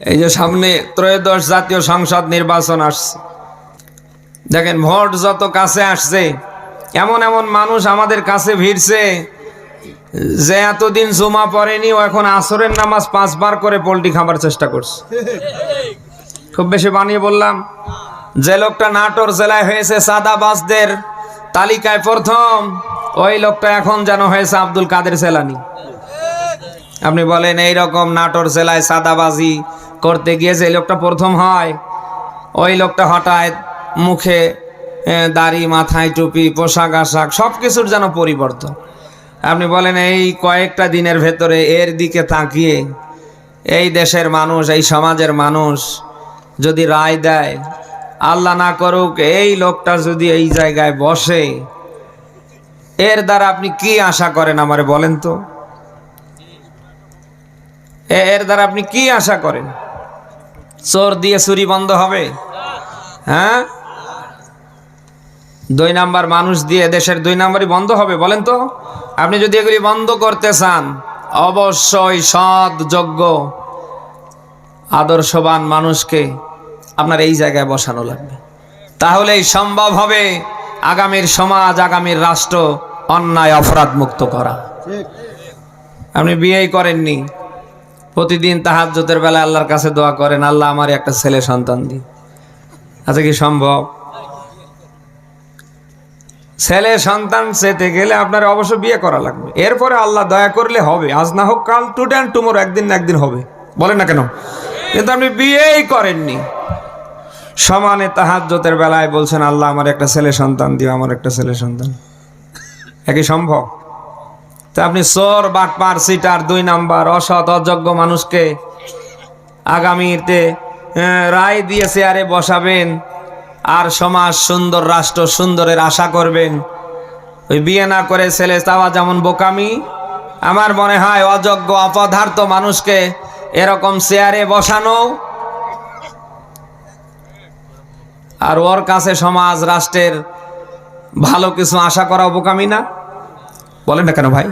এই যে সামনে ত্রয়োদশ জাতীয় সংসদ নির্বাচন আসছে। দেখেন ভোট যত কাছে আসছে, এমন এমন মানুষ আমাদের কাছে ভিড়ছে যে এতদিন জমা পড়েনি, ও এখন আসরের নামাজ পাঁচবার করে পোল্ট্রি খাবার চেষ্টা করছে। খুব বেশি বানিয়ে বললাম, যে লোকটা নাটোর জেলায় হয়েছে সাদাবাসদের তালিকায় প্রথম, ওই লোকটা এখন যেন হয়েছে আব্দুল কাদের সেলানি আপনি বলেন এই রকম নাটোর জেলায় সাদাবাজি করতে গিয়ে যে লোকটা প্রথম হয়, ওই লোকটা হঠাৎ মুখে দাড়ি, মাথায়, টুপি, পোশাক, আশাক সব কিছুর যেন পরিবর্তন। আপনি বলেন, এই কয়েকটা দিনের ভেতরে এর দিকে তাকিয়ে এই দেশের মানুষ, এই সমাজের মানুষ যদি রায় দেয়, আল্লাহ না করুক, এই লোকটা যদি এই জায়গায় বসে, এর দ্বারা আপনি কি আশা করেন আমারে বলেন তো? এর দ্বারা আপনি কি আশা করেন? চোর দিয়ে চুরি বন্ধ হবে? হ্যাঁ? দুই নাম্বার মানুষ দিয়ে দেশের দুই নাম্বারই বন্ধ হবে বলেন তো? আপনি যদি এগুলি বন্ধ করতে চান অবশ্যই সৎ যোগ্য আদর্শবান মানুষকে আপনার এই জায়গায় বসানো লাগবে। তাহলেই সম্ভব হবে আগামীর সমাজ আগামীর রাষ্ট্র অন্যায় অপরাধ মুক্ত করা আপনি বিয়েই করেননি প্রতিদিন তাহাজ্জতের বেলা আল্লাহর কাছে দোয়া করেন, আল্লাহ আমার একটা ছেলে সন্তান দিন। আচ্ছা কি সম্ভব? ছেলে সন্তান চেতে গেলে আপনার অবশ্য বিয়ে করা লাগবে। এরপরে আল্লাহ দয়া করলে হবে। আজ না হোক কাল টুডে অ্যান্ড টুমোর একদিন না একদিন হবে। বলেন না কেন? কিন্তু আপনি বিয়েই করেননি। সমানে তাহাজ্জতের বেলায় বলছেন, আল্লাহ আমার একটা ছেলে সন্তান দিও, আমার একটা ছেলে সন্তান একই সম্ভব? তা আপনি চোর বাটপার, সিটার, দুই নাম্বার, অসৎ, অযোগ্য মানুষকে আগামীতে রায় দিয়ে চেয়ারে বসাবেন আর সমাজ সুন্দর, রাষ্ট্র সুন্দরের আশা করবেন। ওই বিয়ে না করে ছেলে চাওয়া যেমন বোকামি, আমার মনে হয় অযোগ্য, অপদার্থ মানুষকে এরকম চেয়ারে বসানো আর ওর কাছে সমাজ, রাষ্ট্রের ভালো কিছু আশা করা বোকামি না। বলেন না কেন ভাই?